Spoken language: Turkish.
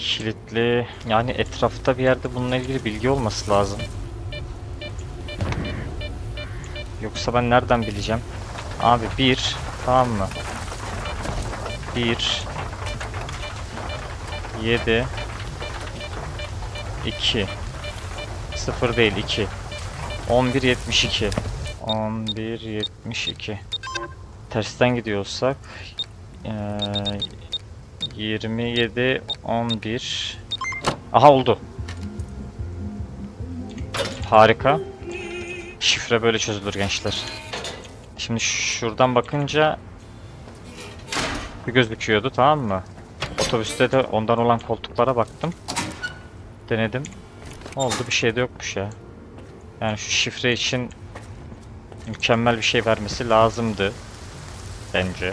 kilitli. Yani etrafta bir yerde bununla ilgili bilgi olması lazım. Yoksa ben nereden bileceğim? Abi bir, tamam mı? Bir, yedi, iki, sıfır değil iki. 11.72 11.72 Tersten gidiyorsak eee 27 11 Aha oldu. Harika. Şifre böyle çözülür gençler. Şimdi şuradan bakınca bir gözüküyordu tamam mı? Otobüste de ondan olan koltuklara baktım. Denedim. Oldu bir şey de yokmuş ya. Yani şu şifre için mükemmel bir şey vermesi lazımdı. Bence.